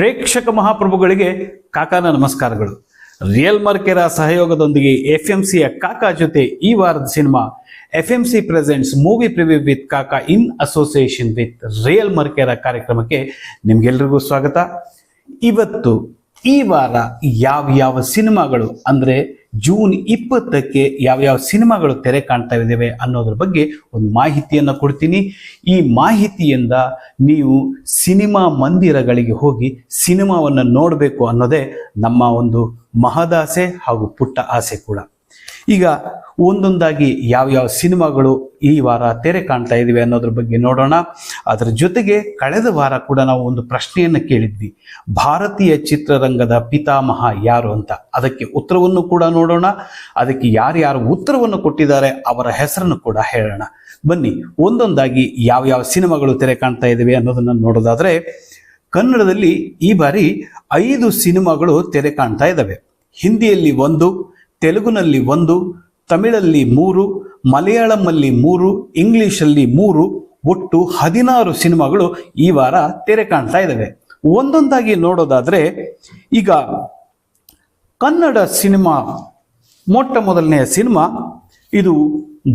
ಪ್ರೇಕ್ಷಕ ಮಹಾಪ್ರಭುಗಳಿಗೆ ಕಾಕಾನ ನಮಸ್ಕಾರಗಳು. ರಿಯಲ್ ಮರ್ಕೆರ ಸಹಯೋಗದೊಂದಿಗೆ ಎಫ್ ಎಂ ಸಿಯ ಕಾಕಾ ಜೊತೆ ಈ ವಾರದ cinema F M C presents movie preview with Kaka in association with real Mercara ಕಾರ್ಯಕ್ರಮಕ್ಕೆ ನಿಮ್ಗೆಲ್ರಿಗೂ ಸ್ವಾಗತ. ಇವತ್ತು ಈ ವಾರ ಯಾವ ಯಾವ ಸಿನಿಮಾಗಳು ಅಂದ್ರೆ ಜೂನ್ ಇಪ್ಪತ್ತಕ್ಕೆ ಯಾವ ಯಾವ ಸಿನಿಮಾಗಳು ತೆರೆ ಕಾಣ್ತಾ ಇದ್ದಾವೆ ಅನ್ನೋದ್ರ ಬಗ್ಗೆ ಒಂದು ಮಾಹಿತಿಯನ್ನು ಕೊಡ್ತೀನಿ. ಈ ಮಾಹಿತಿಯಿಂದ ನೀವು ಸಿನಿಮಾ ಮಂದಿರಗಳಿಗೆ ಹೋಗಿ ಸಿನಿಮಾವನ್ನು ನೋಡಬೇಕು ಅನ್ನೋದೇ ನಮ್ಮ ಒಂದು ಮಹದಾಸೆ ಹಾಗೂ ಪುಟ್ಟ ಆಸೆ ಕೂಡ. ಈಗ ಒಂದೊಂದಾಗಿ ಯಾವ ಯಾವ ಸಿನಿಮಾಗಳು ಈ ವಾರ ತೆರೆ ಕಾಣ್ತಾ ಇದಿವೆ ಅನ್ನೋದ್ರ ಬಗ್ಗೆ ನೋಡೋಣ. ಅದರ ಜೊತೆಗೆ ಕಳೆದ ವಾರ ಕೂಡ ನಾವು ಒಂದು ಪ್ರಶ್ನೆಯನ್ನು ಕೇಳಿದ್ವಿ. ಭಾರತೀಯ ಚಿತ್ರರಂಗದ ಪಿತಾಮಹ ಯಾರು ಅಂತ. ಅದಕ್ಕೆ ಉತ್ತರವನ್ನು ಕೂಡ ನೋಡೋಣ. ಅದಕ್ಕೆ ಯಾರ್ಯಾರು ಉತ್ತರವನ್ನು ಕೊಟ್ಟಿದ್ದಾರೆ ಅವರ ಹೆಸರನ್ನು ಕೂಡ ಹೇಳೋಣ. ಬನ್ನಿ, ಒಂದೊಂದಾಗಿ ಯಾವ ಯಾವ ಸಿನಿಮಾಗಳು ತೆರೆ ಕಾಣ್ತಾ ಇದ್ದಾವೆ ಅನ್ನೋದನ್ನ ನೋಡೋದಾದ್ರೆ, ಕನ್ನಡದಲ್ಲಿ ಈ ಬಾರಿ ಐದು ಸಿನಿಮಾಗಳು ತೆರೆ ಕಾಣ್ತಾ ಇದ್ದಾವೆ ಹಿಂದಿಯಲ್ಲಿ ಒಂದು ತೆಲುಗುನಲ್ಲಿ ಒಂದು, ತಮಿಳಲ್ಲಿ ಮೂರು, ಮಲಯಾಳಂನಲ್ಲಿ ಮೂರು, ಇಂಗ್ಲಿಷಲ್ಲಿ ಮೂರು, ಒಟ್ಟು ಹದಿನಾರು ಸಿನಿಮಾಗಳು ಈ ವಾರ ತೆರೆ ಕಾಣ್ತಾ ಇದ್ದಾವೆ ಒಂದೊಂದಾಗಿ ನೋಡೋದಾದ್ರೆ, ಈಗ ಕನ್ನಡ ಸಿನಿಮಾ, ಮೊಟ್ಟ ಮೊದಲನೆಯ ಸಿನಿಮಾ, ಇದು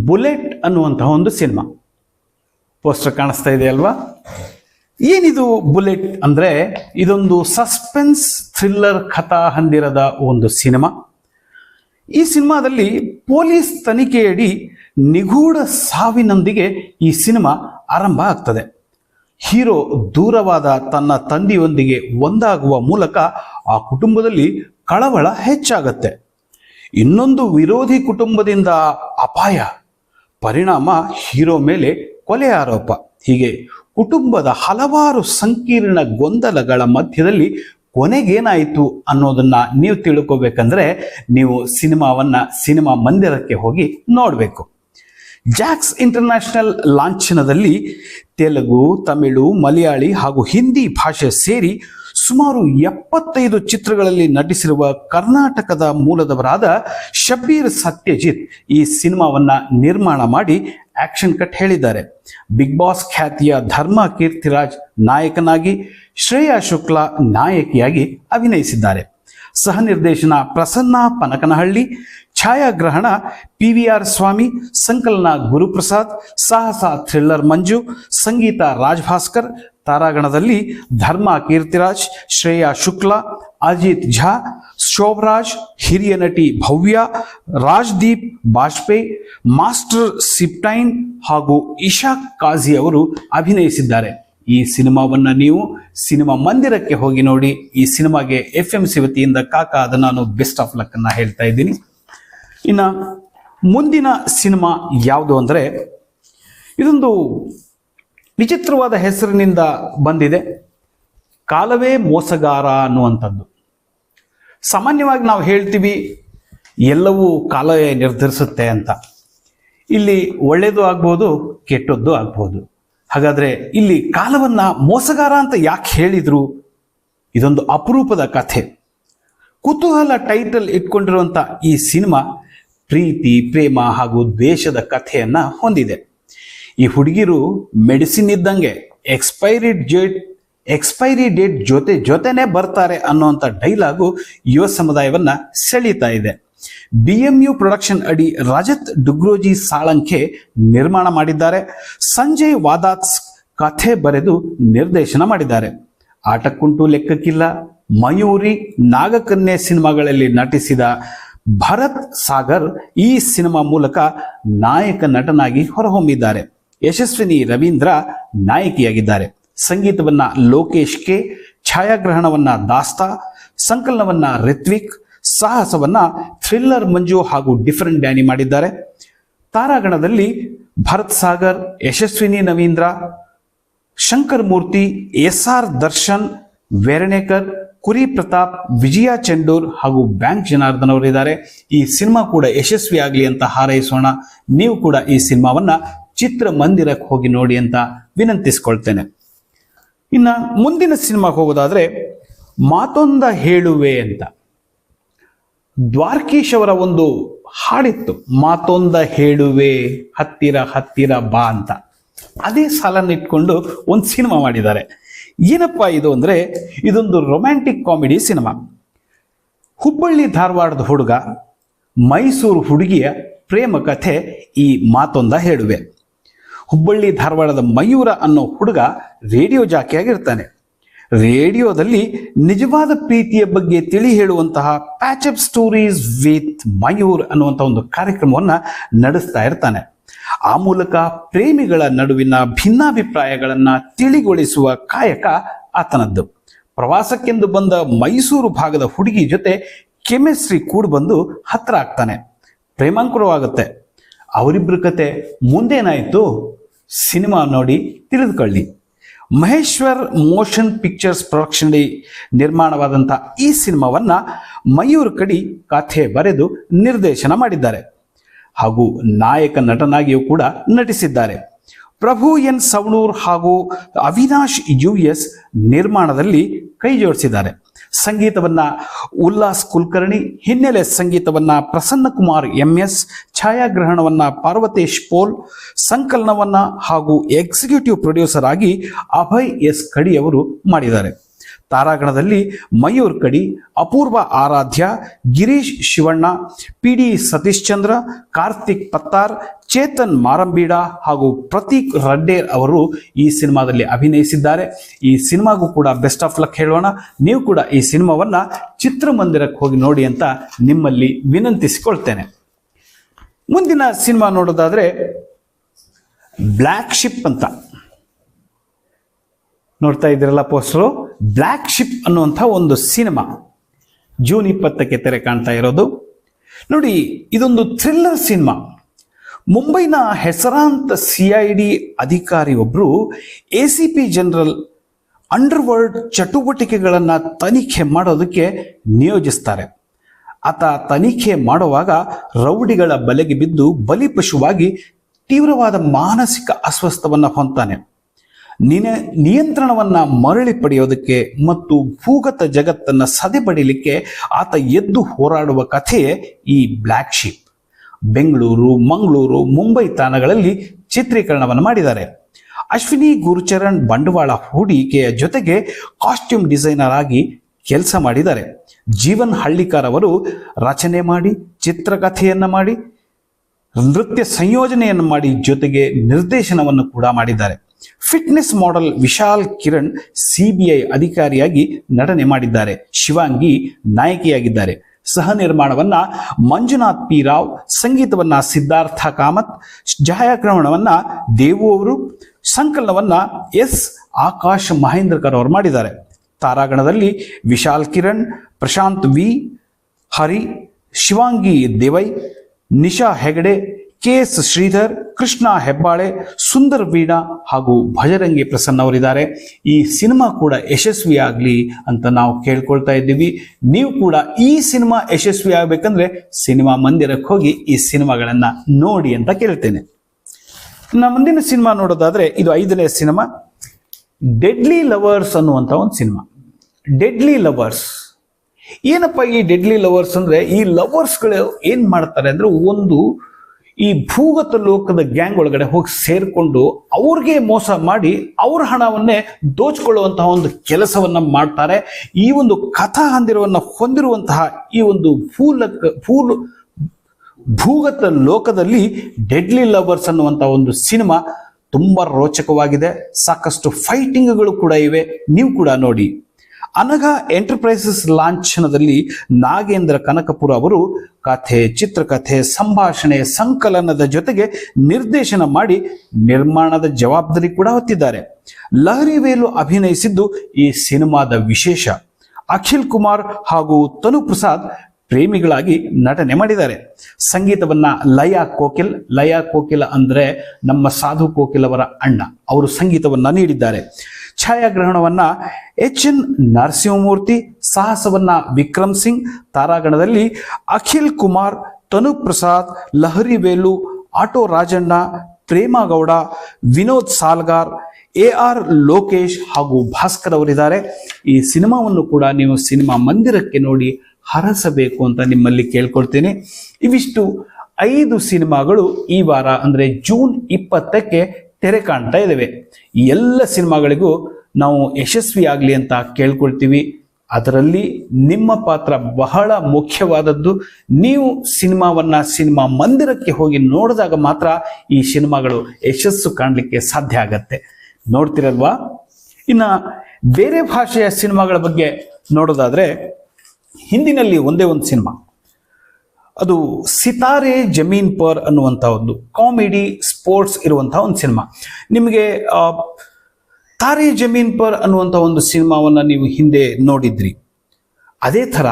ಬುಲೆಟ್ ಅನ್ನುವಂತಹ ಒಂದು ಸಿನಿಮಾ. ಪೋಸ್ಟರ್ ಕಾಣಿಸ್ತಾ ಇದೆ ಅಲ್ವಾ? ಏನಿದು ಬುಲೆಟ್ ಅಂದ್ರೆ, ಇದೊಂದು ಸಸ್ಪೆನ್ಸ್ ಥ್ರಿಲ್ಲರ್ ಕಥಾ ಹೊಂದಿರದ ಒಂದು ಸಿನಿಮಾ. ಈ ಸಿನಿಮಾದಲ್ಲಿ ಪೊಲೀಸ್ ತನಿಖೆಯಡಿ ನಿಗೂಢ ಸಾವಿನೊಂದಿಗೆ ಈ ಸಿನಿಮಾ ಆರಂಭ ಆಗ್ತದೆ. ಹೀರೋ ದೂರವಾದ ತನ್ನ ತಂದೆಯೊಂದಿಗೆ ಒಂದಾಗುವ ಮೂಲಕ ಆ ಕುಟುಂಬದಲ್ಲಿ ಕಳವಳ ಹೆಚ್ಚಾಗತ್ತೆ. ಇನ್ನೊಂದು ವಿರೋಧಿ ಕುಟುಂಬದಿಂದ ಅಪಾಯ. ಪರಿಣಾಮ ಹೀರೋ ಮೇಲೆ ಕೊಲೆ ಆರೋಪ. ಹೀಗೆ ಕುಟುಂಬದ ಹಲವಾರು ಸಂಕೀರ್ಣ ಗೊಂದಲಗಳ ಮಧ್ಯದಲ್ಲಿ ಕೊನೆಗೇನಾಯಿತು ಅನ್ನೋದನ್ನ ನೀವು ತಿಳ್ಕೋಬೇಕಂದ್ರೆ ನೀವು ಸಿನಿಮಾವನ್ನ ಸಿನಿಮಾ ಮಂದಿರಕ್ಕೆ ಹೋಗಿ ನೋಡಬೇಕು. ಜಾಕ್ಸ್ ಇಂಟರ್ನ್ಯಾಷನಲ್ ಲಾಂಛನದಲ್ಲಿ ತೆಲುಗು, ತಮಿಳು, ಮಲಯಾಳಿ ಹಾಗೂ ಹಿಂದಿ ಭಾಷೆ ಸೇರಿ ಸುಮಾರು ಎಪ್ಪತ್ತೈದು ಚಿತ್ರಗಳಲ್ಲಿ ನಟಿಸಿರುವ ಕರ್ನಾಟಕದ ಮೂಲದವರಾದ ಶಬೀರ್ ಸತ್ಯಜಿತ್ ಈ ಸಿನಿಮಾವನ್ನ ನಿರ್ಮಾಣ ಮಾಡಿ ಆಕ್ಷನ್ ಕಟ್ ಹೇಳಿದ್ದಾರೆ. ಬಿಗ್ ಬಾಸ್ ಖ್ಯಾತಿಯ ಧರ್ಮ ಕೀರ್ತಿರಾಜ್ ನಾಯಕನಾಗಿ ಶ್ರೇಯಾ ಶುಕ್ಲಾ ನಾಯಕಿಯಾಗಿ ಅಭಿನಯಿಸಿದ್ದಾರೆ. ಸಹ ನಿರ್ದೇಶನ ಪ್ರಸನ್ನ ಪನಕನಹಳ್ಳಿ, ಛಾಯಾಗ್ರಹಣ ಪಿ ವಿ ಆರ್ ಸ್ವಾಮಿ, ಸಂಕಲನ ಗುರುಪ್ರಸಾದ್, ಸಾಹಸ ಥ್ರಿಲ್ಲರ್ ಮಂಜು, ಸಂಗೀತ ರಾಜ್ಭಾಸ್ಕರ್, ತಾರಾಗಣದಲ್ಲಿ ಧರ್ಮ ಕೀರ್ತಿರಾಜ್, ಶ್ರೇಯಾ ಶುಕ್ಲಾ, ಅಜಿತ್ ಝಾ, ಶೋಭರಾಜ್, ಹಿರಿಯ ನಟಿ ಭವ್ಯ, ರಾಜ್ದೀಪ್ ಬಾಜ್ಪೇಯಿ, ಮಾಸ್ಟರ್ ಸಿಪ್ಟೈನ್ ಹಾಗೂ ಇಶಾ ಕಾಜಿ ಅವರು ಅಭಿನಯಿಸಿದ್ದಾರೆ. ಈ ಸಿನಿಮಾವನ್ನ ನೀವು ಸಿನಿಮಾ ಮಂದಿರಕ್ಕೆ ಹೋಗಿ ನೋಡಿ ಈ ಸಿನಿಮಾಗೆ ಎಫ್ ಎಂ ಸಿ ವತಿಯಿಂದ ಕಾಕ ಅದನ್ನು ನಾನು ಬೆಸ್ಟ್ ಆಫ್ ಲಕ್ ಅನ್ನ ಹೇಳ್ತಾ ಇದ್ದೀನಿ. ಇನ್ನ ಮುಂದಿನ ಸಿನಿಮಾ ಯಾವುದು ಅಂದರೆ ಇದೊಂದು ವಿಚಿತ್ರವಾದ ಹೆಸರಿನಿಂದ ಬಂದಿದೆ. ಕಾಲವೇ ಮೋಸಗಾರ ಅನ್ನುವಂಥದ್ದು. ಸಾಮಾನ್ಯವಾಗಿ ನಾವು ಹೇಳ್ತೀವಿ, ಎಲ್ಲವೂ ಕಾಲವೇ ನಿರ್ಧರಿಸುತ್ತೆ ಅಂತ. ಇಲ್ಲಿ ಒಳ್ಳೆಯದು ಆಗ್ಬೋದು, ಕೆಟ್ಟದ್ದು ಆಗ್ಬೋದು. ಹಾಗಾದ್ರೆ ಇಲ್ಲಿ ಕಾಲವನ್ನ ಮೋಸಗಾರ ಅಂತ ಯಾಕೆ ಹೇಳಿದ್ರು? ಇದೊಂದು ಅಪರೂಪದ ಕಥೆ. ಕುತೂಹಲ ಟೈಟಲ್ ಇಟ್ಕೊಂಡಿರುವಂತ ಈ ಸಿನಿಮಾ ಪ್ರೀತಿ, ಪ್ರೇಮ ಹಾಗೂ ದ್ವೇಷದ ಕಥೆಯನ್ನ ಹೊಂದಿದೆ. ಈ ಹುಡುಗಿರು ಮೆಡಿಸಿನ್ ಇದ್ದಂಗೆ ಎಕ್ಸ್ಪೈರಿ ಡೇಟ್ ಎಕ್ಸ್ಪೈರಿ ಡೇಟ್ ಜೊತೆ ಜೊತೆನೆ ಬರ್ತಾರೆ ಅನ್ನೋಂಥ ಡೈಲಾಗು ಯುವ ಸಮುದಾಯವನ್ನ ಸೆಳೀತಾ ಇದೆ. ಬಿ ಎಂ ಯು ಪ್ರೊಡಕ್ಷನ್ ಅಡಿ ರಜತ್ ಡುಗ್ರೋಜಿ ಸಾಳಂಕೆ ನಿರ್ಮಾಣ ಮಾಡಿದ್ದಾರೆ. ಸಂಜಯ್ ವಾದಾತ್ ಕಥೆ ಬರೆದು ನಿರ್ದೇಶನ ಮಾಡಿದ್ದಾರೆ. ಆಟಕ್ಕುಂಟು ಲೆಕ್ಕಕ್ಕಿಲ್ಲ. ಮಯೂರಿ ನಾಗಕನ್ಯೆ ಸಿನಿಮಾಗಳಲ್ಲಿ ನಟಿಸಿದ ಭರತ್ ಸಾಗರ್ ಈ ಸಿನಿಮಾ ಮೂಲಕ ನಾಯಕ ನಟನಾಗಿ ಹೊರಹೊಮ್ಮಿದ್ದಾರೆ. ಯಶಸ್ವಿನಿ ರವೀಂದ್ರ ನಾಯಕಿಯಾಗಿದ್ದಾರೆ. ಸಂಗೀತವನ್ನ ಲೋಕೇಶ್ ಕೆ, ಛಾಯಾಗ್ರಹಣವನ್ನ ದಾಸ್ತಾ, ಸಂಕಲನವನ್ನ ರಿತ್ವಿಕ್ ಸಾಹಸವನ್ನ ಥ್ರಿಲ್ಲರ್ ಮಂಜು ಹಾಗೂ ಡಿಫರೆಂಟ್ ಡ್ಯಾನಿ ಮಾಡಿದ್ದಾರೆ. ತಾರಾಗಣದಲ್ಲಿ ಭರತ್ ಸಾಗರ್, ಯಶಸ್ವಿನಿ ನವೀಂದ್ರ, ಶಂಕರ್ ಮೂರ್ತಿ ಎಸ್ ಆರ್ ದರ್ಶನ್, ವೆರಣೇಕರ್, ಕುರಿ ಪ್ರತಾಪ್, ವಿಜಯ ಚೆಂಡೂರ್ ಹಾಗೂ ಬ್ಯಾಂಕ್ ಜನಾರ್ದನ್ ಅವರಿದ್ದಾರೆ. ಈ ಸಿನಿಮಾ ಕೂಡ ಯಶಸ್ವಿ ಆಗಲಿ ಅಂತ ಹಾರೈಸೋಣ. ನೀವು ಕೂಡ ಈ ಸಿನಿಮಾವನ್ನ ಚಿತ್ರಮಂದಿರಕ್ಕೆ ಹೋಗಿ ನೋಡಿ ಅಂತ ವಿನಂತಿಸ್ಕೊಳ್ತೇನೆ. ಇನ್ನ ಮುಂದಿನ ಸಿನಿಮಾಗೆ ಹೋಗೋದಾದ್ರೆ ಮಾತೊಂದ ಹೇಳುವೆ ಅಂತ. ದ್ವಾರ್ಕೀಶ್ ಅವರ ಒಂದು ಹಾಡಿತ್ತು, ಮಾತೊಂದ ಹೇಳುವೆ, ಹತ್ತಿರ ಹತ್ತಿರ ಬಾ ಅಂತ. ಅದೇ ಸಾಲನ್ನಿಟ್ಕೊಂಡು ಒಂದು ಸಿನಿಮಾ ಮಾಡಿದ್ದಾರೆ. ಏನಪ್ಪ ಇದು ಅಂದರೆ, ಇದೊಂದು ರೊಮ್ಯಾಂಟಿಕ್ ಕಾಮಿಡಿ ಸಿನಿಮಾ. ಹುಬ್ಬಳ್ಳಿ ಧಾರವಾಡದ ಹುಡುಗ, ಮೈಸೂರು ಹುಡುಗಿಯ ಪ್ರೇಮ ಕಥೆ, ಈ ಮಾತೊಂದ ಹೇಳುವೆ ಹುಬ್ಬಳ್ಳಿ ಧಾರವಾಡದ ಮಯೂರ ಅನ್ನೋ ಹುಡುಗ ರೇಡಿಯೋ ಜಾಕಿಯಾಗಿರ್ತಾನೆ. ರೇಡಿಯೋದಲ್ಲಿ ನಿಜವಾದ ಪ್ರೀತಿಯ ಬಗ್ಗೆ ತಿಳಿ ಹೇಳುವಂತಹ ಪ್ಯಾಚಪ್ ಸ್ಟೋರೀಸ್ ವಿತ್ ಮಯೂರ್ ಅನ್ನುವಂಥ ಒಂದು ಕಾರ್ಯಕ್ರಮವನ್ನು ನಡೆಸ್ತಾ ಇರ್ತಾನೆ. ಆ ಮೂಲಕ ಪ್ರೇಮಿಗಳ ನಡುವಿನ ಭಿನ್ನಾಭಿಪ್ರಾಯಗಳನ್ನು ತಿಳಿಗೊಳಿಸುವ ಕಾಯಕ ಆತನದ್ದು. ಪ್ರವಾಸಕ್ಕೆಂದು ಬಂದ ಮೈಸೂರು ಭಾಗದ ಹುಡುಗಿ ಜೊತೆ ಕೆಮಿಸ್ಟ್ರಿ ಕೂಡ ಬಂದು ಹತ್ರ ಆಗ್ತಾನೆ. ಪ್ರೇಮಾಂಕುರವಾಗುತ್ತೆ. ಅವರಿಬ್ಬರ ಕತೆ ಮುಂದೇನಾಯಿತು? ಸಿನಿಮಾ ನೋಡಿ ತಿಳಿದುಕೊಳ್ಳಿ. ಮಹೇಶ್ವರ್ ಮೋಷನ್ ಪಿಕ್ಚರ್ಸ್ ಪ್ರೊಡಕ್ಷನ್ ನಿರ್ಮಾಣವಾದಂಥ ಈ ಸಿನಿಮಾವನ್ನ ಮಯೂರ್ ಕಡಿ ಕಥೆ ಬರೆದು ನಿರ್ದೇಶನ ಮಾಡಿದ್ದಾರೆ. ಹಾಗೂ ನಾಯಕ ನಟನಾಗಿಯೂ ಕೂಡ ನಟಿಸಿದ್ದಾರೆ. ಪ್ರಭು ಎನ್ ಸವಣೂರ್ ಹಾಗೂ ಅವಿನಾಶ್ ಯು ಎಸ್ ನಿರ್ಮಾಣದಲ್ಲಿ ಕೈ ಜೋಡಿಸಿದ್ದಾರೆ. ಸಂಗೀತವನ್ನ ಉಲ್ಲಾಸ್ ಕುಲಕರ್ಣಿ, ಹಿನ್ನೆಲೆ ಸಂಗೀತವನ್ನ ಪ್ರಸನ್ನ ಕುಮಾರ್ ಎಂ ಎಸ್ ಛಾಯಾಗ್ರಹಣವನ್ನ ಪಾರ್ವತೇಶ್ ಪೋಲ್, ಸಂಕಲನವನ್ನ ಹಾಗೂ ಎಕ್ಸಿಕ್ಯೂಟಿವ್ ಪ್ರೊಡ್ಯೂಸರ್ ಆಗಿ ಅಭಯ್ ಎಸ್ ಕಡಿ ಅವರು ಮಾಡಿದ್ದಾರೆ. ತಾರಾಗಣದಲ್ಲಿ ಮಯೂರ್ ಕಡಿ, ಅಪೂರ್ವ ಆರಾಧ್ಯ ಗಿರೀಶ್ ಶಿವಣ್ಣ, ಪಿ ಡಿ ಸತೀಶ್ ಚಂದ್ರ, ಕಾರ್ತಿಕ್ ಪತ್ತಾರ್ ಚೇತನ್ ಮಾರಂಬೀಡ ಹಾಗೂ ಪ್ರತೀಕ್ ರಡ್ಡೇರ್ ಅವರು ಈ ಸಿನಿಮಾದಲ್ಲಿ ಅಭಿನಯಿಸಿದ್ದಾರೆ. ಈ ಸಿನಿಮಾಗೂ ಕೂಡ ಬೆಸ್ಟ್ ಆಫ್ ಲಕ್ ಹೇಳೋಣ. ನೀವು ಕೂಡ ಈ ಸಿನಿಮಾವನ್ನ ಚಿತ್ರಮಂದಿರಕ್ಕೆ ಹೋಗಿ ನೋಡಿ ಅಂತ ನಿಮ್ಮಲ್ಲಿ ವಿನಂತಿಸಿಕೊಳ್ತೇನೆ. ಮುಂದಿನ ಸಿನಿಮಾ ನೋಡೋದಾದ್ರೆ ಬ್ಲ್ಯಾಕ್ ಶಿಪ್ ಅಂತ. ನೋಡ್ತಾ ಇದ್ದೀರಲ್ಲ ಪೋಸ್ಟರು ಬ್ಲ್ಯಾಕ್ ಶಿಪ್ ಅನ್ನುವಂಥ ಒಂದು ಸಿನಿಮಾ. ಜೂನ್ ಇಪ್ಪತ್ತಕ್ಕೆ ತೆರೆ ಕಾಣ್ತಾ ಇರೋದು. ನೋಡಿ, ಇದೊಂದು ಥ್ರಿಲ್ಲರ್ ಸಿನಿಮಾ. ಮುಂಬೈನ ಹೆಸರಾಂತ ಸಿ ಐ ಡಿ ಅಧಿಕಾರಿ ಒಬ್ಬರು A C P general underworld ಚಟುವಟಿಕೆಗಳನ್ನು ತನಿಖೆ ಮಾಡೋದಕ್ಕೆ ನಿಯೋಜಿಸ್ತಾರೆ. ಆತ ತನಿಖೆ ಮಾಡುವಾಗ ರೌಡಿಗಳ ಬಲೆಗೆ ಬಿದ್ದು ಬಲಿಪಶುವಾಗಿ ತೀವ್ರವಾದ ಮಾನಸಿಕ ಅಸ್ವಸ್ಥವನ್ನು ಹೊಂತಾನೆ ನಿನ ನಿಯಂತ್ರಣವನ್ನ ಮರಳಿ ಪಡೆಯೋದಕ್ಕೆ ಮತ್ತು ಭೂಗತ ಜಗತ್ತನ್ನ ಸದೆಬಡಿಲಿಕ್ಕೆ ಆತ ಎದ್ದು ಹೋರಾಡುವ ಕಥೆಯೇ ಈ ಬ್ಲ್ಯಾಕ್ ಶೀಪ್ ಬೆಂಗಳೂರು, ಮಂಗಳೂರು, ಮುಂಬೈ ತಾಣಗಳಲ್ಲಿ ಚಿತ್ರೀಕರಣವನ್ನು ಮಾಡಿದ್ದಾರೆ. ಅಶ್ವಿನಿ ಗುರುಚರಣ್ ಬಂಡವಾಳ ಹೂಡಿಕೆಯ ಜೊತೆಗೆ ಕಾಸ್ಟ್ಯೂಮ್ ಡಿಸೈನರ್ ಆಗಿ ಕೆಲಸ ಮಾಡಿದ್ದಾರೆ. ಜೀವನ್ ಹಳ್ಳಿಕಾರ್ ಅವರು ರಚನೆ ಮಾಡಿ, ಚಿತ್ರಕಥೆಯನ್ನು ಮಾಡಿ, ನೃತ್ಯ ಸಂಯೋಜನೆಯನ್ನು ಮಾಡಿ ಜೊತೆಗೆ ನಿರ್ದೇಶನವನ್ನು ಕೂಡ ಮಾಡಿದ್ದಾರೆ. Fitness model Vishal Kiran CBI ಅಧಿಕಾರಿಯಾಗಿ ನಟನೆ ಮಾಡಿದ್ದಾರೆ. ಶಿವಾಂಗಿ ನಾಯಕಿಯಾಗಿದ್ದಾರೆ. ಸಹ ನಿರ್ಮಾಣವನ್ನ ಮಂಜುನಾಥ್ ಪಿ ರಾವ್, ಸಂಗೀತವನ್ನ ಸಿದ್ಧಾರ್ಥ ಕಾಮತ್ ಛಾಯಾಗ್ರಹಣವನ್ನ ದೇವು ಅವರು, ಸಂಕಲನವನ್ನ ಎಸ್ ಆಕಾಶ್ ಮಹೇಂದ್ರಕರ್ ಅವರು ಮಾಡಿದ್ದಾರೆ. ತಾರಾಗಣದಲ್ಲಿ Vishal Kiran, Prashanth V, Hari, Shivangi Devai, Nisha Hegde K S Sridhar, Krishna Hebbale, Sundar Veena ಹಾಗೂ ಭಜರಂಗಿ ಪ್ರಸನ್ನ ಅವರಿದ್ದಾರೆ. ಈ ಸಿನಿಮಾ ಕೂಡ ಯಶಸ್ವಿಯಾಗಲಿ ಅಂತ ನಾವು ಕೇಳ್ಕೊಳ್ತಾ ಇದ್ದೀವಿ. ನೀವು ಕೂಡ ಈ ಸಿನಿಮಾ ಯಶಸ್ವಿ ಆಗಬೇಕಂದ್ರೆ ಸಿನಿಮಾ ಮಂದಿರಕ್ಕೆ ಹೋಗಿ ಈ ಸಿನಿಮಾಗಳನ್ನು ನೋಡಿ ಅಂತ ಕೇಳ್ತೇನೆ. ನಮ್ಮ ಮುಂದಿನ ಸಿನಿಮಾ ನೋಡೋದಾದ್ರೆ ಇದು ಐದನೇ ಸಿನಿಮಾ. ಡೆಡ್ಲಿ ಲವರ್ಸ್ ಅನ್ನುವಂಥ ಒಂದು ಸಿನಿಮಾ. Deadly lovers. ಏನಪ್ಪ ಈ ಡೆಡ್ಲಿ ಲವರ್ಸ್ ಅಂದ್ರೆ ಈ ಲವರ್ಸ್ಗಳು ಏನು ಮಾಡ್ತಾರೆ ಅಂದ್ರೆ ಒಂದು ಈ ಭೂಗತ ಲೋಕದ ಗ್ಯಾಂಗ್ ಒಳಗಡೆ ಹೋಗಿ ಸೇರ್ಕೊಂಡು ಅವ್ರಿಗೆ ಮೋಸ ಮಾಡಿ ಅವ್ರ ಹಣವನ್ನೇ ದೋಚಿಕೊಳ್ಳುವಂತಹ ಒಂದು ಕೆಲಸವನ್ನ ಮಾಡ್ತಾರೆ. ಈ ಒಂದು ಕಥಾ ಹಂದಿರವನ್ನು ಹೊಂದಿರುವಂತಹ ಈ ಒಂದು ಭೂಲಕ ಫೂಲ್ ಭೂಗತ ಲೋಕದಲ್ಲಿ ಡೆಡ್ಲಿ ಲವರ್ಸ್ ಅನ್ನುವಂಥ ಒಂದು ಸಿನಿಮಾ ತುಂಬಾ ರೋಚಕವಾಗಿದೆ. ಸಾಕಷ್ಟು ಫೈಟಿಂಗ್ಗಳು ಕೂಡ ಇವೆ. ನೀವು ಕೂಡ ನೋಡಿ. ಅನಘ ಎಂಟರ್ಪ್ರೈಸಸ್ ಲಾಂಛನದಲ್ಲಿ ನಾಗೇಂದ್ರ ಕನಕಪುರ ಅವರು ಕಥೆ, ಚಿತ್ರಕಥೆ, ಸಂಭಾಷಣೆ, ಸಂಕಲನದ ಜೊತೆಗೆ ನಿರ್ದೇಶನ ಮಾಡಿ ನಿರ್ಮಾಣದ ಜವಾಬ್ದಾರಿ ಕೂಡ ಹೊತ್ತಿದ್ದಾರೆ. ಲಹರಿ ವೇಲು ಅಭಿನಯಿಸಿದ್ದು ಈ ಸಿನಿಮಾದ ವಿಶೇಷ. ಅಖಿಲ್ ಕುಮಾರ್ ಹಾಗೂ ತನು ಪ್ರಸಾದ್ ಪ್ರೇಮಿಗಳಾಗಿ ನಟನೆ ಮಾಡಿದ್ದಾರೆ. ಸಂಗೀತವನ್ನ ಲಯ ಕೋಕಿಲ್, ಲಯ ಕೋಕಿಲ ಅಂದ್ರೆ ನಮ್ಮ ಸಾಧು ಕೋಕಿಲ್ ಅವರ ಅಣ್ಣ. ಅವರು ಸಂಗೀತವನ್ನ ನೀಡಿದ್ದಾರೆ. ಛಾಯಾಗ್ರಹಣವನ್ನ ಎಚ್ ಎನ್ ನರಸಿಂಹಮೂರ್ತಿ, ಸಾಹಸವನ್ನ Vikram Singh, ತಾರಾಗಣದಲ್ಲಿ Akhil Kumar, Tanu Prasad, Lahari Velu, auto Rajanna Premagowda Vinod Salgar A R Lokesh ಹಾಗೂ ಭಾಸ್ಕರ್ ಅವರಿದ್ದಾರೆ. ಈ ಸಿನಿಮಾವನ್ನು ಕೂಡ ನೀವು ಸಿನಿಮಾ ಮಂದಿರಕ್ಕೆ ನೋಡಿ ಹರಸಬೇಕು ಅಂತ ನಿಮ್ಮಲ್ಲಿ ಕೇಳ್ಕೊಳ್ತೇನೆ. ಇವಿಷ್ಟು ಐದು ಸಿನಿಮಾಗಳು ಈ ವಾರ ಅಂದರೆ ಜೂನ್ ಇಪ್ಪತ್ತಕ್ಕೆ ತೆರೆ ಕಾಣ್ತಾ ಇದ್ದೇವೆ ಎಲ್ಲ ಸಿನಿಮಾಗಳಿಗೂ ನಾವು ಯಶಸ್ವಿ ಆಗಲಿ ಅಂತ ಕೇಳ್ಕೊಳ್ತೀವಿ. ಅದರಲ್ಲಿ ನಿಮ್ಮ ಪಾತ್ರ ಬಹಳ ಮುಖ್ಯವಾದದ್ದು. ನೀವು ಸಿನಿಮಾವನ್ನ ಸಿನಿಮಾ ಮಂದಿರಕ್ಕೆ ಹೋಗಿ ನೋಡಿದಾಗ ಮಾತ್ರ ಈ ಸಿನಿಮಾಗಳು ಯಶಸ್ಸು ಕಾಣಲಿಕ್ಕೆ ಸಾಧ್ಯ ಆಗತ್ತೆ. ನೋಡ್ತಿರಲ್ವಾ? ಇನ್ನ ಬೇರೆ ಭಾಷೆಯ ಸಿನಿಮಾಗಳ ಬಗ್ಗೆ ನೋಡೋದಾದ್ರೆ ಹಿಂದಿನಲ್ಲಿ ಒಂದೇ ಒಂದು ಸಿನಿಮಾ. ಅದು ಸಿತಾರೆ ಜಮೀನ್ ಪರ್ ಅನ್ನುವಂಥ ಒಂದು ಕಾಮಿಡಿ ಸ್ಪೋರ್ಟ್ಸ್ ಇರುವಂತಹ ಒಂದು ಸಿನಿಮಾ. ನಿಮಗೆ ತಾರೆ ಜಮೀನ್ ಪರ್ ಅನ್ನುವಂಥ ಒಂದು ಸಿನಿಮಾವನ್ನು ನೀವು ಹಿಂದೆ ನೋಡಿದ್ರಿ. ಅದೇ ಥರ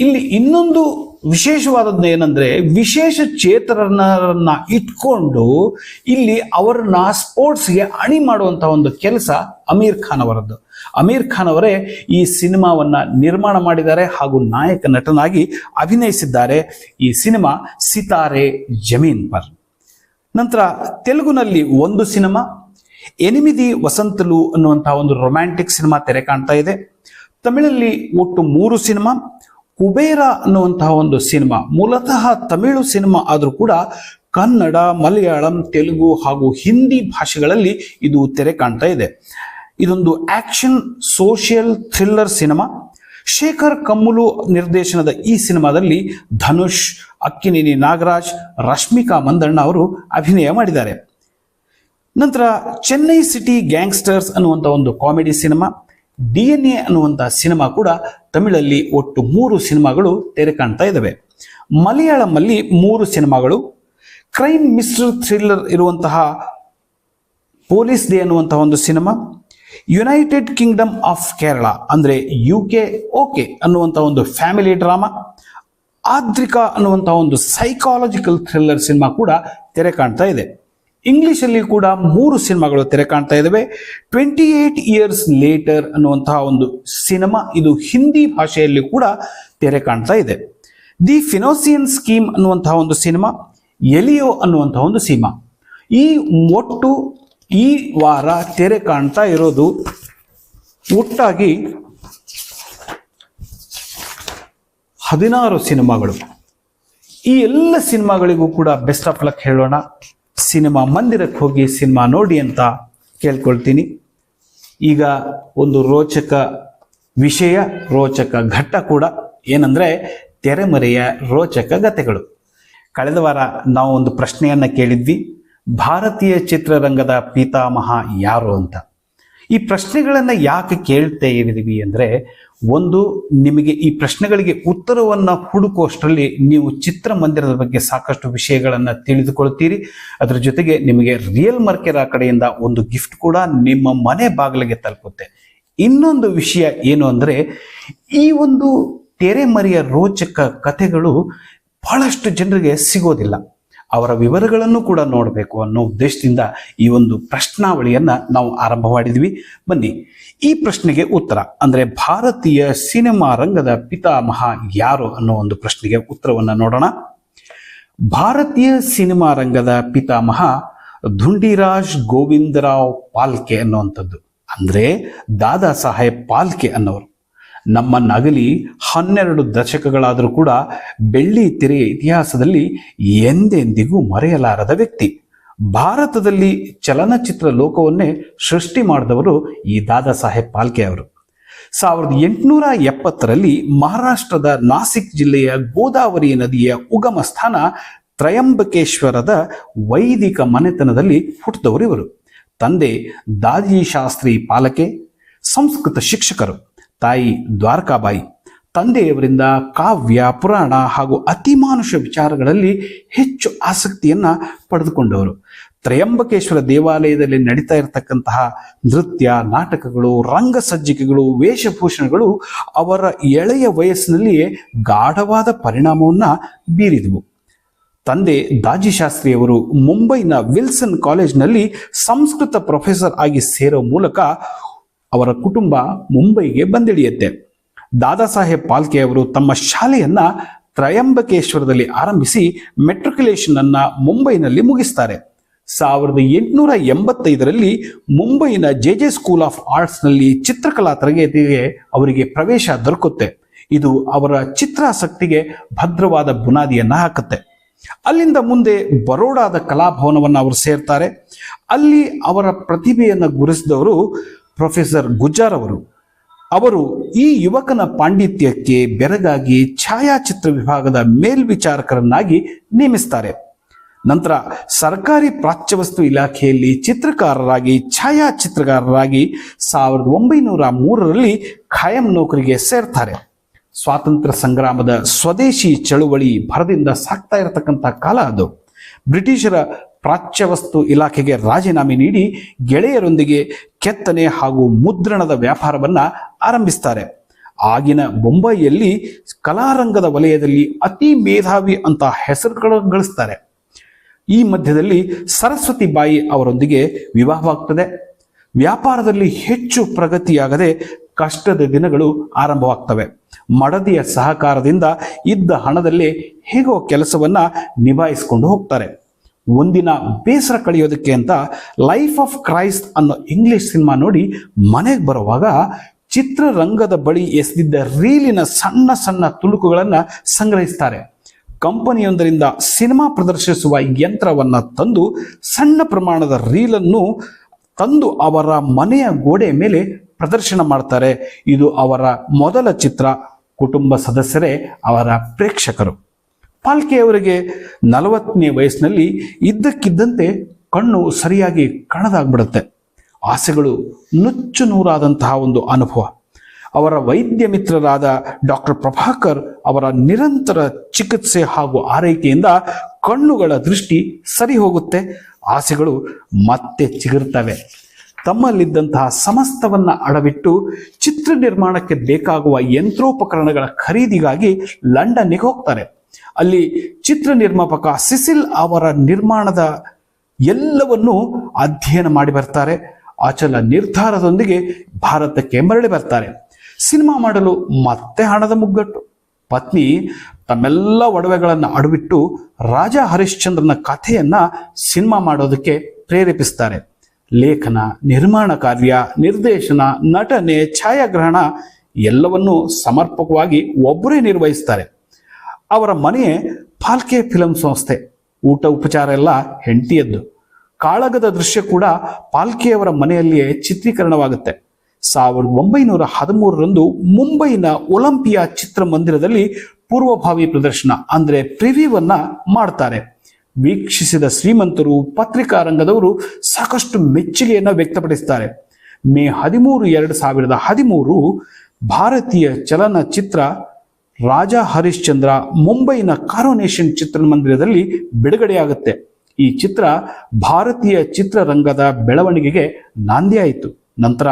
ಇಲ್ಲಿ ಇನ್ನೊಂದು ವಿಶೇಷವಾದದ್ದು ಏನಂದ್ರೆ ವಿಶೇಷ ಚೇತನರನ್ನ ಇಟ್ಕೊಂಡು ಇಲ್ಲಿ ಅವರನ್ನ ಸ್ಪೋರ್ಟ್ಸ್ಗೆ ಅಣಿ ಮಾಡುವಂತ ಒಂದು ಕೆಲಸ ಅಮೀರ್ ಖಾನ್ ಅವರದ್ದು ಅಮೀರ್ ಖಾನ್ ಅವರೇ ಈ ಸಿನಿಮಾವನ್ನ ನಿರ್ಮಾಣ ಮಾಡಿದ್ದಾರೆ ಹಾಗೂ ನಾಯಕ ನಟನಾಗಿ ಅಭಿನಯಿಸಿದ್ದಾರೆ ಈ ಸಿನಿಮಾ ಸಿತಾರೆ ಜಮೀನ್ ಪರ್. ನಂತರ ತೆಲುಗುನಲ್ಲಿ ಒಂದು ಸಿನಿಮಾ, ಎನಿಮಿದಿ ವಸಂತಲು ಅನ್ನುವಂತಹ ಒಂದು ರೊಮ್ಯಾಂಟಿಕ್ ಸಿನಿಮಾ ತೆರೆ ಕಾಣ್ತಾ ಇದೆ. ತಮಿಳಲ್ಲಿ ಒಟ್ಟು ಮೂರು ಸಿನಿಮಾ ಕುಬೇರ ಅನ್ನುವಂತಹ ಒಂದು ಸಿನಿಮಾ, ಮೂಲತಃ ತಮಿಳು ಸಿನಿಮಾ ಆದರೂ ಕೂಡ ಕನ್ನಡ, ಮಲಯಾಳಂ, ತೆಲುಗು ಹಾಗೂ ಹಿಂದಿ ಭಾಷೆಗಳಲ್ಲಿ ಇದು ತೆರೆ ಕಾಣ್ತಾ ಇದೆ. ಇದೊಂದು action, social thriller cinema. Sekhar Kammula ನಿರ್ದೇಶನದ ಈ ಸಿನಿಮಾದಲ್ಲಿ ಧನುಷ್, ಅಕ್ಕಿನೇನಿ ನಾಗರಾಜ್, ರಶ್ಮಿಕಾ ಮಂದಣ್ಣ ಅವರು ಅಭಿನಯ ಮಾಡಿದ್ದಾರೆ. ನಂತರ ಚೆನ್ನೈ ಸಿಟಿ ಗ್ಯಾಂಗ್ಸ್ಟರ್ಸ್ ಅನ್ನುವಂಥ ಒಂದು comedy cinema. D N A ಅನ್ನುವಂಥ ಸಿನಿಮಾ ಕೂಡ ತಮಿಳಲ್ಲಿ ಒಟ್ಟು ಮೂರು ಸಿನಿಮಾಗಳು ತೆರೆ ಕಾಣ್ತಾ ಇದ್ದಾವೆ ಮಲಯಾಳಂನಲ್ಲಿ ಮೂರು ಸಿನಿಮಾಗಳು, ಕ್ರೈಮ್ ಮಿಸ್ಟರ್ ಥ್ರಿಲ್ಲರ್ ಇರುವಂತಹ ಪೊಲೀಸ್ ಡೇ ಅನ್ನುವಂತಹ ಒಂದು cinema, United Kingdom of Kerala ಅಂದರೆ ಯು ಕೆ ಓಕೆ ಅನ್ನುವಂಥ ಒಂದು ಫ್ಯಾಮಿಲಿ ಡ್ರಾಮಾ, ಆದ್ರಿಕಾ ಅನ್ನುವಂಥ ಒಂದು ಸೈಕಾಲಜಿಕಲ್ ಥ್ರಿಲ್ಲರ್ ಸಿನಿಮಾ ಕೂಡ ತೆರೆ ಕಾಣ್ತಾ ಇದೆ. ಇಂಗ್ಲಿಷಲ್ಲಿ ಕೂಡ ಮೂರು ಸಿನಿಮಾಗಳು ತೆರೆ ಕಾಣ್ತಾ ಇದ್ದಾವೆ ಟ್ವೆಂಟಿ ಏಟ್ ಇಯರ್ಸ್ ಲೇಟರ್ ಅನ್ನುವಂತಹ ಒಂದು ಸಿನಿಮಾ ಇದು ಹಿಂದಿ ಭಾಷೆಯಲ್ಲಿ ಕೂಡ ತೆರೆ ಕಾಣ್ತಾ ಇದೆ. ದಿ ಫಿನೋಸಿಯನ್ ಸ್ಕೀಮ್ ಅನ್ನುವಂತಹ ಒಂದು ಸಿನಿಮಾ, ಎಲಿಯೋ ಅನ್ನುವಂತಹ ಒಂದು ಸಿನಿಮಾ. ಈ ಒಟ್ಟು ಈ ವಾರ ತೆರೆ ಕಾಣ್ತಾ ಇರೋದು ಒಟ್ಟಾಗಿ ಹದಿನಾರು ಸಿನಿಮಾಗಳು. ಈ ಎಲ್ಲ ಸಿನಿಮಾಗಳಿಗೂ ಕೂಡ ಬೆಸ್ಟ್ ಆಫ್ ಲಕ್ ಹೇಳೋಣ. ಸಿನಿಮಾ ಮಂದಿರಕ್ಕೆ ಹೋಗಿ ಸಿನಿಮಾ ನೋಡಿ ಅಂತ ಕೇಳ್ಕೊಳ್ತೀನಿ. ಈಗ ಒಂದು ರೋಚಕ ವಿಷಯ, ರೋಚಕ ಘಟ್ಟ ಕೂಡ ಏನಂದ್ರೆ ತೆರೆಮರೆಯ ರೋಚಕ ಗತೆಗಳು. ಕಳೆದ ವಾರ ನಾವು ಒಂದು ಪ್ರಶ್ನೆಯನ್ನ ಕೇಳಿದ್ವಿ, ಭಾರತೀಯ ಚಿತ್ರರಂಗದ ಪಿತಾಮಹ ಯಾರು ಅಂತ. ಈ ಪ್ರಶ್ನೆಗಳನ್ನು ಯಾಕೆ ಕೇಳ್ತಾ ಇದ್ದೀವಿ ಅಂದರೆ ಒಂದು ನಿಮಗೆ ಈ ಪ್ರಶ್ನೆಗಳಿಗೆ ಉತ್ತರವನ್ನು ಹುಡುಕುವಷ್ಟರಲ್ಲಿ ನೀವು ಚಿತ್ರಮಂದಿರದ ಬಗ್ಗೆ ಸಾಕಷ್ಟು ವಿಷಯಗಳನ್ನು ತಿಳಿದುಕೊಳ್ತೀರಿ. ಅದರ ಜೊತೆಗೆ ನಿಮಗೆ ರಿಯಲ್ ಮರ್ಕೆರ ಕಡೆಯಿಂದ ಒಂದು ಗಿಫ್ಟ್ ಕೂಡ ನಿಮ್ಮ ಮನೆ ಬಾಗಿಲಿಗೆ ತಲುಪುತ್ತೆ. ಇನ್ನೊಂದು ವಿಷಯ ಏನು ಅಂದರೆ, ಈ ಒಂದು ತೆರೆಮರೆಯ ರೋಚಕ ಕಥೆಗಳು ಬಹಳಷ್ಟು ಜನರಿಗೆ ಸಿಗೋದಿಲ್ಲ. ಅವರ ವಿವರಗಳನ್ನು ಕೂಡ ನೋಡಬೇಕು ಅನ್ನೋ ಉದ್ದೇಶದಿಂದ ಈ ಒಂದು ಪ್ರಶ್ನಾವಳಿಯನ್ನು ನಾವು ಆರಂಭ ಮಾಡಿದ್ವಿ ಬನ್ನಿ, ಈ ಪ್ರಶ್ನೆಗೆ ಉತ್ತರ. ಅಂದರೆ ಭಾರತೀಯ ಸಿನಿಮಾ ರಂಗದ ಪಿತಾಮಹ ಯಾರು ಅನ್ನೋ ಒಂದು ಪ್ರಶ್ನೆಗೆ ಉತ್ತರವನ್ನು ನೋಡೋಣ. ಭಾರತೀಯ ಸಿನಿಮಾ ರಂಗದ ಪಿತಾಮಹ ಧುಂಡಿರಾಜ್ ಗೋವಿಂದರಾವ್ ಪಾಲ್ಕೆ ಅನ್ನುವಂಥದ್ದು. ಅಂದ್ರೆ ದಾದಾ ಸಾಹೇಬ್ ಪಾಲ್ಕೆ ಅನ್ನೋರು. ನಮ್ಮ ನಗಲಿ ಹನ್ನೆರಡು ದಶಕಗಳಾದರೂ ಕೂಡ ಬೆಳ್ಳಿ ತೆರೆಯ ಇತಿಹಾಸದಲ್ಲಿ ಎಂದೆಂದಿಗೂ ಮರೆಯಲಾರದ ವ್ಯಕ್ತಿ. ಭಾರತದಲ್ಲಿ ಚಲನಚಿತ್ರ ಲೋಕವನ್ನೇ ಸೃಷ್ಟಿ ಮಾಡಿದವರು ಈ ದಾದಾ ಸಾಹೇಬ್ ಪಾಲ್ಕೆ ಅವರು. ಸಾವಿರದ ಎಂಟುನೂರ ಎಪ್ಪತ್ತರಲ್ಲಿ ಮಹಾರಾಷ್ಟ್ರದ ನಾಸಿಕ್ ಜಿಲ್ಲೆಯ ಗೋದಾವರಿ ನದಿಯ ಉಗಮ ಸ್ಥಾನ ತ್ರಯಂಬಕೇಶ್ವರದ ವೈದಿಕ ಮನೆತನದಲ್ಲಿ ಹುಟ್ಟಿದವರು ಇವರು. ತಂದೆ ದಾದಿ ಶಾಸ್ತ್ರಿ ಪಾಲಕೆ, ಸಂಸ್ಕೃತ ಶಿಕ್ಷಕರು. ತಾಯಿ ದ್ವಾರಕಾಬಾಯಿ, ತಂದೆಯವರಿಂದ ಕಾವ್ಯ, ಪುರಾಣ ಹಾಗೂ ಅತಿಮಾನುಷ ವಿಚಾರಗಳಲ್ಲಿ ಹೆಚ್ಚು ಆಸಕ್ತಿಯನ್ನ ಪಡೆದುಕೊಂಡವರು. ತ್ರಯಂಬಕೇಶ್ವರ ದೇವಾಲಯದಲ್ಲಿ ನಡೀತಾ ಇರತಕ್ಕಂತಹ ನೃತ್ಯ, ನಾಟಕಗಳು, ರಂಗಸಜ್ಜಿಕೆಗಳು, ವೇಷಭೂಷಣಗಳು ಅವರ ಎಳೆಯ ವಯಸ್ಸಿನಲ್ಲಿಯೇ ಗಾಢವಾದ ಪರಿಣಾಮವನ್ನ ಬೀರಿದವು. ತಂದೆ ದಾಜಿ ಶಾಸ್ತ್ರಿಯವರು ಮುಂಬೈನ ವಿಲ್ಸನ್ ಕಾಲೇಜ್ನಲ್ಲಿ ಸಂಸ್ಕೃತ ಪ್ರೊಫೆಸರ್ ಆಗಿ ಸೇರೋ ಮೂಲಕ ಅವರ ಕುಟುಂಬ ಮುಂಬೈಗೆ ಬಂದಿಳಿಯುತ್ತೆ. ದಾದಾ ಸಾಹೇಬ್ ಪಾಲ್ಕೆ ಅವರು ತಮ್ಮ ಶಾಲೆಯನ್ನ ತ್ರಯಂಬಕೇಶ್ವರದಲ್ಲಿ ಆರಂಭಿಸಿ ಮೆಟ್ರಿಕ್ಯುಲೇಷನ್ ಅನ್ನ ಮುಂಬೈನಲ್ಲಿ ಮುಗಿಸ್ತಾರೆ. ಸಾವಿರದ ಎಂಟುನೂರ ಎಂಬತ್ತೈದರಲ್ಲಿ ಮುಂಬೈನ ಜೆ ಜೆ ಸ್ಕೂಲ್ ಆಫ್ ಆರ್ಟ್ಸ್ನಲ್ಲಿ ಚಿತ್ರಕಲಾ ತರಗತಿಗೆ ಅವರಿಗೆ ಪ್ರವೇಶ ದೊರಕುತ್ತೆ. ಇದು ಅವರ ಚಿತ್ರಾಸಕ್ತಿಗೆ ಭದ್ರವಾದ ಬುನಾದಿಯನ್ನ ಹಾಕುತ್ತೆ. ಅಲ್ಲಿಂದ ಮುಂದೆ ಬರೋಡಾದ ಕಲಾಭವನವನ್ನು ಅವರು ಸೇರ್ತಾರೆ. ಅಲ್ಲಿ ಅವರ ಪ್ರತಿಭೆಯನ್ನು ಗುರುಸಿದವರು ಪ್ರೊಫೆಸರ್ ಗುಜ್ಜಾರ್ ಅವರು. ಅವರು ಈ ಯುವಕನ ಪಾಂಡಿತ್ಯಕ್ಕೆ ಬೆರಗಾಗಿ ಛಾಯಾಚಿತ್ರ ವಿಭಾಗದ ಮೇಲ್ವಿಚಾರಕರನ್ನಾಗಿ ನೇಮಿಸ್ತಾರೆ. ನಂತರ ಸರ್ಕಾರಿ ಪ್ರಾಚ್ಯವಸ್ತು ಇಲಾಖೆಯಲ್ಲಿ ಚಿತ್ರಕಾರರಾಗಿ ಛಾಯಾಚಿತ್ರಕಾರರಾಗಿ ಸಾವಿರದ ಒಂಬೈನೂರ ಮೂರರಲ್ಲಿ ಖಾಯಂ ನೌಕರಿಗೆ ಸೇರ್ತಾರೆ. ಸ್ವಾತಂತ್ರ್ಯ ಸಂಗ್ರಾಮದ ಸ್ವದೇಶಿ ಚಳುವಳಿ ಭರದಿಂದ ಸಾಕ್ತಾ ಇರತಕ್ಕಂಥ ಕಾಲ ಅದು. ಬ್ರಿಟಿಷರ ಪ್ರಾಚ್ಯವಸ್ತು ಇಲಾಖೆಗೆ ರಾಜೀನಾಮೆ ನೀಡಿ ಗೆಳೆಯರೊಂದಿಗೆ ಕೆತ್ತನೆ ಹಾಗೂ ಮುದ್ರಣದ ವ್ಯಾಪಾರವನ್ನು ಆರಂಭಿಸ್ತಾರೆ. ಆಗಿನ ಬೊಂಬೈಯಲ್ಲಿ ಕಲಾರಂಗದ ವಲಯದಲ್ಲಿ ಅತಿ ಮೇಧಾವಿ ಅಂತ ಹೆಸರುಗಳು ಗಳಿಸ್ತಾರೆ. ಈ ಮಧ್ಯದಲ್ಲಿ ಸರಸ್ವತಿ ಬಾಯಿ ಅವರೊಂದಿಗೆ ವಿವಾಹವಾಗ್ತದೆ. ವ್ಯಾಪಾರದಲ್ಲಿ ಹೆಚ್ಚು ಪ್ರಗತಿಯಾಗದೆ ಕಷ್ಟದ ದಿನಗಳು ಆರಂಭವಾಗ್ತವೆ. ಮಡದಿಯ ಸಹಕಾರದಿಂದ ಇದ್ದ ಹಣದಲ್ಲಿ ಹೇಗೋ ಕೆಲಸವನ್ನ ನಿಭಾಯಿಸಿಕೊಂಡು ಹೋಗ್ತಾರೆ. ಒಂದಿನ ಬೇಸರ ಕಳೆಯೋದಕ್ಕೆ ಅಂತ ಲೈಫ್ ಆಫ್ ಕ್ರೈಸ್ಟ್ ಅನ್ನೋ ಇಂಗ್ಲಿಷ್ ಸಿನಿಮಾ ನೋಡಿ ಮನೆಗೆ ಬರುವಾಗ ಚಿತ್ರರಂಗದ ಬಳಿ ಎಸೆದಿದ್ದ ರೀಲಿನ ಸಣ್ಣ ಸಣ್ಣ ತುಣುಕುಗಳನ್ನು ಸಂಗ್ರಹಿಸ್ತಾರೆ. ಕಂಪನಿಯೊಂದರಿಂದ ಸಿನಿಮಾ ಪ್ರದರ್ಶಿಸುವ ಯಂತ್ರವನ್ನ ತಂದು ಸಣ್ಣ ಪ್ರಮಾಣದ ರೀಲನ್ನು ತಂದು ಅವರ ಮನೆಯ ಗೋಡೆ ಮೇಲೆ ಪ್ರದರ್ಶನ ಮಾಡ್ತಾರೆ. ಇದು ಅವರ ಮೊದಲ ಚಿತ್ರ. ಕುಟುಂಬ ಸದಸ್ಯರೇ ಅವರ ಪ್ರೇಕ್ಷಕರು. ಪಾಲ್ಕೆಯವರಿಗೆ ನಲವತ್ತನೇ ವಯಸ್ಸಿನಲ್ಲಿ ಇದ್ದಕ್ಕಿದ್ದಂತೆ ಕಣ್ಣು ಸರಿಯಾಗಿ ಕಾಣದಾಗ್ಬಿಡುತ್ತೆ. ಆಸೆಗಳು ನುಚ್ಚು ನೂರಾದಂತಹ ಒಂದು ಅನುಭವ. ಅವರ ವೈದ್ಯ ಮಿತ್ರರಾದ ಡಾಕ್ಟರ್ ಪ್ರಭಾಕರ್ ಅವರ ನಿರಂತರ ಚಿಕಿತ್ಸೆ ಹಾಗೂ ಆರೈಕೆಯಿಂದ ಕಣ್ಣುಗಳ ದೃಷ್ಟಿ ಸರಿ ಹೋಗುತ್ತೆ. ಆಸೆಗಳು ಮತ್ತೆ ಚಿಗುರ್ತವೆ. ತಮ್ಮಲ್ಲಿದ್ದಂತಹ ಸಮಸ್ತವನ್ನ ಅಡವಿಟ್ಟು ಚಿತ್ರ ನಿರ್ಮಾಣಕ್ಕೆ ಬೇಕಾಗುವ ಯಂತ್ರೋಪಕರಣಗಳ ಖರೀದಿಗಾಗಿ ಲಂಡನ್ನಿಗೆ ಹೋಗ್ತಾರೆ. ಅಲ್ಲಿ ಚಿತ್ರ ನಿರ್ಮಾಪಕ ಸಿಸಿಲ್ ಅವರ ನಿರ್ಮಾಣದ ಎಲ್ಲವನ್ನೂ ಅಧ್ಯಯನ ಮಾಡಿ ಬರ್ತಾರೆ. ಅಚಲ ನಿರ್ಧಾರದೊಂದಿಗೆ ಭಾರತಕ್ಕೆ ಮರಳಿ ಬರ್ತಾರೆ. ಸಿನಿಮಾ ಮಾಡಲು ಮತ್ತೆ ಹಣದ ಮುಗ್ಗಟ್ಟು. ಪತ್ನಿ ತಮ್ಮೆಲ್ಲ ಒಡವೆಗಳನ್ನು ಅಡವಿಟ್ಟು ರಾಜ ಹರಿಶ್ಚಂದ್ರನ ಕಥೆಯನ್ನ ಸಿನಿಮಾ ಮಾಡೋದಕ್ಕೆ ಪ್ರೇರೇಪಿಸ್ತಾರೆ. ಲೇಖನ, ನಿರ್ಮಾಣ ಕಾರ್ಯ, ನಿರ್ದೇಶನ, ನಟನೆ, ಛಾಯಾಗ್ರಹಣ ಎಲ್ಲವನ್ನೂ ಸಮರ್ಪಕವಾಗಿ ಒಬ್ಬರೇ ನಿರ್ವಹಿಸ್ತಾರೆ. ಅವರ ಮನೆಯೇ ಫಾಲ್ಕೆ ಫಿಲಂ ಸಂಸ್ಥೆ. ಊಟ, ಉಪಚಾರ ಎಲ್ಲ ಹೆಂಡತಿಯದ್ದು. ಕಾಳಗದ ದೃಶ್ಯ ಕೂಡ ಪಾಲ್ಕೆಯವರ ಮನೆಯಲ್ಲಿಯೇ ಚಿತ್ರೀಕರಣವಾಗುತ್ತೆ. ಸಾವಿರದ ಒಂಬೈನೂರ ಹದಿಮೂರರಂದು ಮುಂಬೈನ ಒಲಿಂಪಿಯಾ ಚಿತ್ರಮಂದಿರದಲ್ಲಿ ಪೂರ್ವಭಾವಿ ಪ್ರದರ್ಶನ, ಅಂದ್ರೆ ಪ್ರಿವ್ಯೂವನ್ನ ಮಾಡ್ತಾರೆ. ವೀಕ್ಷಿಸಿದ ಶ್ರೀಮಂತರು ಪತ್ರಿಕಾ ರಂಗದವರು ಸಾಕಷ್ಟು ಮೆಚ್ಚುಗೆಯನ್ನು ವ್ಯಕ್ತಪಡಿಸುತ್ತಾರೆ ಮೇ ಹದಿಮೂರು ಎರಡು ಸಾವಿರದ ಹದಿಮೂರು ಭಾರತೀಯ ಚಲನಚಿತ್ರ ರಾಜಾ ಹರಿಶ್ಚಂದ್ರ ಮುಂಬೈನ ಕಾರೋನೇಷನ್ ಚಿತ್ರಮಂದಿರದಲ್ಲಿ ಬಿಡುಗಡೆಯಾಗುತ್ತೆ. ಈ ಚಿತ್ರ ಭಾರತೀಯ ಚಿತ್ರರಂಗದ ಬೆಳವಣಿಗೆಗೆ ನಾಂದಿಯಾಯಿತು ನಂತರ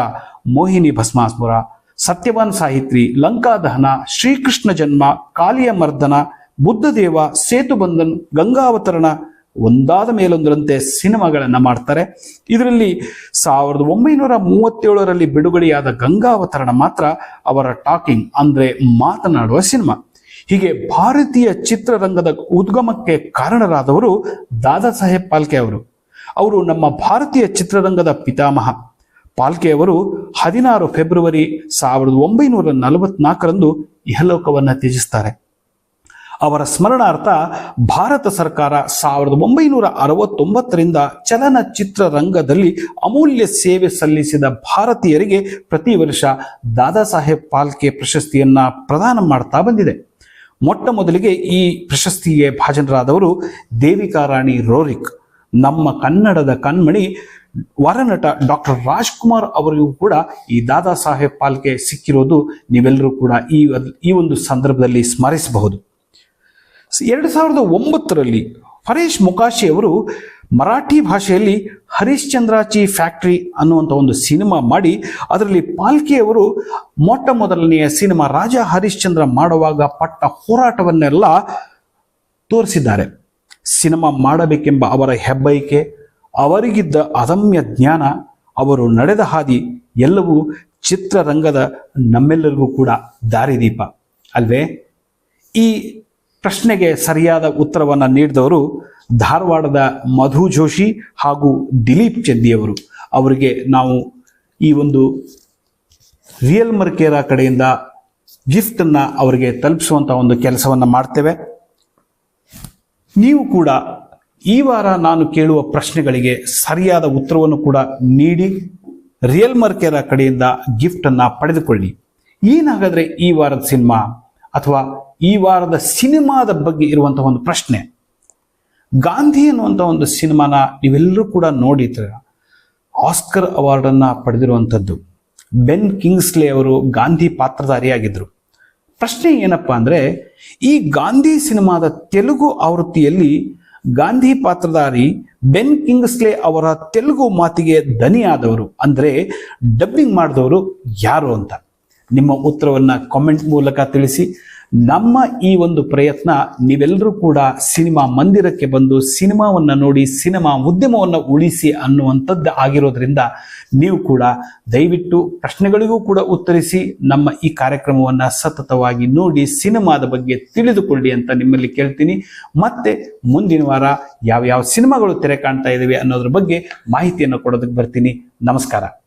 ಮೋಹಿನಿ ಭಸ್ಮಾಸ್ಪುರ ಸತ್ಯವಾನ್ ಸಾಹಿತ್ರಿ, ಲಂಕಾದಹನ, ಶ್ರೀಕೃಷ್ಣ ಜನ್ಮ ಕಾಲಿಯ ಮರ್ದನ ಬುದ್ಧದೇವ, ಸೇತುಬಂಧನ್, ಗಂಗಾವತರಣ ಒಂದಾದ ಮೇಲೊಂದರಂತೆ ಸಿನಿಮಾಗಳನ್ನು ಮಾಡ್ತಾರೆ. ಇದರಲ್ಲಿ ಸಾವಿರದ ಒಂಬೈನೂರ ಮೂವತ್ತೇಳರಲ್ಲಿ ಬಿಡುಗಡೆಯಾದ ಗಂಗಾವತರಣ ಮಾತ್ರ ಅವರ ಟಾಕಿಂಗ್ ಅಂದ್ರೆ ಮಾತನಾಡುವ ಸಿನಿಮಾ. ಹೀಗೆ ಭಾರತೀಯ ಚಿತ್ರರಂಗದ ಉದ್ಗಮಕ್ಕೆ ಕಾರಣರಾದವರು ದಾದಾ ಸಾಹೇಬ್ ಪಾಲ್ಕೆ ಅವರು. ಅವರು ನಮ್ಮ ಭಾರತೀಯ ಚಿತ್ರರಂಗದ ಪಿತಾಮಹ. ಪಾಲ್ಕೆ ಅವರು ಹದಿನಾರು ಫೆಬ್ರವರಿ ಸಾವಿರದ ಒಂಬೈನೂರ ನಲವತ್ನಾಲ್ಕರಂದು ಇಹಲೋಕವನ್ನು ತ್ಯಜಿಸ್ತಾರೆ. ಅವರ ಸ್ಮರಣಾರ್ಥ ಭಾರತ ಸರ್ಕಾರ ಸಾವಿರದ ಒಂಬೈನೂರ ಅರವತ್ತೊಂಬತ್ತರಿಂದ ಚಲನಚಿತ್ರ ರಂಗದಲ್ಲಿ ಅಮೂಲ್ಯ ಸೇವೆ ಸಲ್ಲಿಸಿದ ಭಾರತೀಯರಿಗೆ ಪ್ರತಿ ವರ್ಷ ದಾದಾ ಸಾಹೇಬ್ ಪಾಲ್ಕೆ ಪ್ರಶಸ್ತಿಯನ್ನ ಪ್ರದಾನ ಮಾಡ್ತಾ ಬಂದಿದೆ. ಮೊಟ್ಟ ಮೊದಲಿಗೆ ಈ ಪ್ರಶಸ್ತಿಗೆ ಭಾಜನರಾದವರು ದೇವಿಕಾ ರಾಣಿ ರೋರಿಕ್, ನಮ್ಮ ಕನ್ನಡದ ಕಣ್ಮಣಿ ವರನಟ ಡಾಕ್ಟರ್ ರಾಜ್ಕುಮಾರ್ ಅವರಿಗೂ ಕೂಡ ಈ ದಾದಾ ಸಾಹೇಬ್ ಪಾಲ್ಕೆ ಸಿಕ್ಕಿರೋದು ನೀವೆಲ್ಲರೂ ಕೂಡ ಈ ಈ ಒಂದು ಸಂದರ್ಭದಲ್ಲಿ ಸ್ಮರಿಸಬಹುದು. ಎರಡು ಸಾವಿರದ ಒಂಬತ್ತರಲ್ಲಿ ಫರೇಶ್ ಮುಕಾಶಿ ಅವರು ಮರಾಠಿ ಭಾಷೆಯಲ್ಲಿ ಹರಿಶ್ಚಂದ್ರಾಚಿ ಫ್ಯಾಕ್ಟ್ರಿ ಅನ್ನುವಂಥ ಒಂದು ಸಿನಿಮಾ ಮಾಡಿ, ಅದರಲ್ಲಿ ಪಾಲ್ಕೆಯವರು ಮೊಟ್ಟ ಮೊದಲನೆಯ ಸಿನಿಮಾ ರಾಜ ಹರಿಶ್ಚಂದ್ರ ಮಾಡುವಾಗ ಪಟ್ಟ ಹೋರಾಟವನ್ನೆಲ್ಲ ತೋರಿಸಿದ್ದಾರೆ. ಸಿನಿಮಾ ಮಾಡಬೇಕೆಂಬ ಅವರ ಹೆಬ್ಬೈಕೆ, ಅವರಿಗಿದ್ದ ಅದಮ್ಯ ಜ್ಞಾನ, ಅವರು ನಡೆದ ಹಾದಿ ಎಲ್ಲವೂ ಚಿತ್ರರಂಗದ ನಮ್ಮೆಲ್ಲರಿಗೂ ಕೂಡ ದಾರಿದೀಪ. ಅಲ್ವೇ? ಈ ಪ್ರಶ್ನೆಗೆ ಸರಿಯಾದ ಉತ್ತರವನ್ನು ನೀಡಿದವರು ಧಾರವಾಡದ ಮಧು ಜೋಶಿ ಹಾಗೂ ದಿಲೀಪ್ ಚೆದ್ದಿಯವರು. ಅವರಿಗೆ ನಾವು ಈ ಒಂದು ರಿಯಲ್ ಮರ್ಕೇರ ಕಡೆಯಿಂದ ಗಿಫ್ಟನ್ನು ಅವರಿಗೆ ತಲುಪಿಸುವಂಥ ಒಂದು ಕೆಲಸವನ್ನು ಮಾಡ್ತೇವೆ. ನೀವು ಕೂಡ ಈ ವಾರ ನಾನು ಕೇಳುವ ಪ್ರಶ್ನೆಗಳಿಗೆ ಸರಿಯಾದ ಉತ್ತರವನ್ನು ಕೂಡ ನೀಡಿ, ರಿಯಲ್ ಮರ್ಕೇರ ಕಡೆಯಿಂದ ಗಿಫ್ಟನ್ನು ಪಡೆದುಕೊಳ್ಳಿ. ಏನಾಗಾದ್ರೆ ಈ ವಾರದ ಸಿನಿಮಾ? ಅಥವಾ ಈ ವಾರದ ಸಿನಿಮಾದ ಬಗ್ಗೆ ಇರುವಂತಹ ಒಂದು ಪ್ರಶ್ನೆ. ಗಾಂಧಿ ಅನ್ನುವಂಥ ಒಂದು ಸಿನಿಮಾನ ನೀವೆಲ್ಲರೂ ಕೂಡ ನೋಡಿದ್ರೆ ಆಸ್ಕರ್ ಅವಾರ್ಡನ್ನು ಪಡೆದಿರುವಂಥದ್ದು ಬೆನ್ ಕಿಂಗ್ಸ್ಲೆ ಅವರು ಗಾಂಧಿ ಪಾತ್ರಧಾರಿಯಾಗಿದ್ದರು ಪ್ರಶ್ನೆ ಏನಪ್ಪ ಅಂದರೆ, ಈ ಗಾಂಧಿ ಸಿನಿಮಾದ ತೆಲುಗು ಆವೃತ್ತಿಯಲ್ಲಿ ಗಾಂಧಿ ಪಾತ್ರಧಾರಿ ಬೆನ್ ಕಿಂಗ್ಸ್ಲೆ ಅವರ ತೆಲುಗು ಮಾತಿಗೆ ದನಿಯಾದವರು ಅಂದರೆ, ಡಬ್ಬಿಂಗ್ ಮಾಡಿದವರು ಯಾರು ಅಂತ. ನಿಮ್ಮ ಉತ್ತರವನ್ನು ಕಾಮೆಂಟ್ ಮೂಲಕ ತಿಳಿಸಿ. ನಮ್ಮ ಈ ಒಂದು ಪ್ರಯತ್ನ ನೀವೆಲ್ಲರೂ ಕೂಡ ಸಿನಿಮಾ ಮಂದಿರಕ್ಕೆ ಬಂದು ಸಿನಿಮಾವನ್ನು ನೋಡಿ, ಸಿನಿಮಾ ಉದ್ಯಮವನ್ನು ಉಳಿಸಿ ಅನ್ನುವಂಥದ್ದು ಆಗಿರೋದ್ರಿಂದ ನೀವು ಕೂಡ ದಯವಿಟ್ಟು ಪ್ರಶ್ನೆಗಳಿಗೂ ಕೂಡ ಉತ್ತರಿಸಿ, ನಮ್ಮ ಈ ಕಾರ್ಯಕ್ರಮವನ್ನು ಸತತವಾಗಿ ನೋಡಿ, ಸಿನಿಮಾದ ಬಗ್ಗೆ ತಿಳಿದುಕೊಳ್ಳಿ ಅಂತ ನಿಮ್ಮಲ್ಲಿ ಕೇಳ್ತೀನಿ. ಮತ್ತೆ ಮುಂದಿನ ವಾರ ಯಾವ ಯಾವ ಸಿನಿಮಾಗಳು ತೆರೆ ಕಾಣ್ತಾ ಇದ್ದಾವೆ ಅನ್ನೋದ್ರ ಬಗ್ಗೆ ಮಾಹಿತಿಯನ್ನು ಕೊಡೋದಕ್ಕೆ ಬರ್ತೀನಿ. ನಮಸ್ಕಾರ.